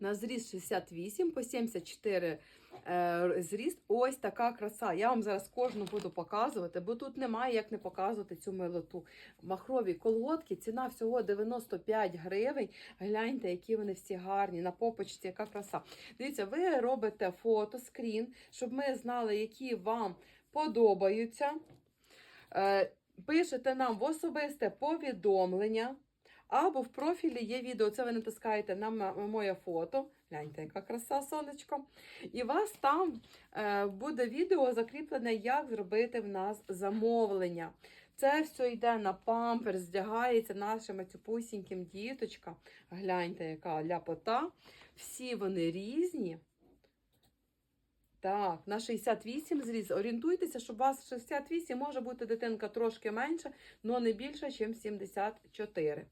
на зріст 68 по 74 е, зріст. Ось така краса. Я вам зараз кожну буду показувати, бо тут немає як не показувати цю милоту. Махрові колготки, ціна всього 95 гривень. Гляньте, які вони всі гарні. На попочці, яка краса. Дивіться, ви робите фото, скрін, щоб ми знали, які вам подобаються. Е, Пишете нам в особисте повідомлення. Або в профілі є відео, це ви натискаєте на моє фото. Гляньте, яка краса сонечко. І у вас там е, буде відео закріплене, як зробити в нас замовлення. Це все йде на памперс, здягається нашим цюпусіньким діточкам. Гляньте, яка ляпота. Всі вони різні. Так, на 68 зріз. Орієнтуйтеся, що у вас 68 може бути дитинка трошки менше, але не більше, ніж 74.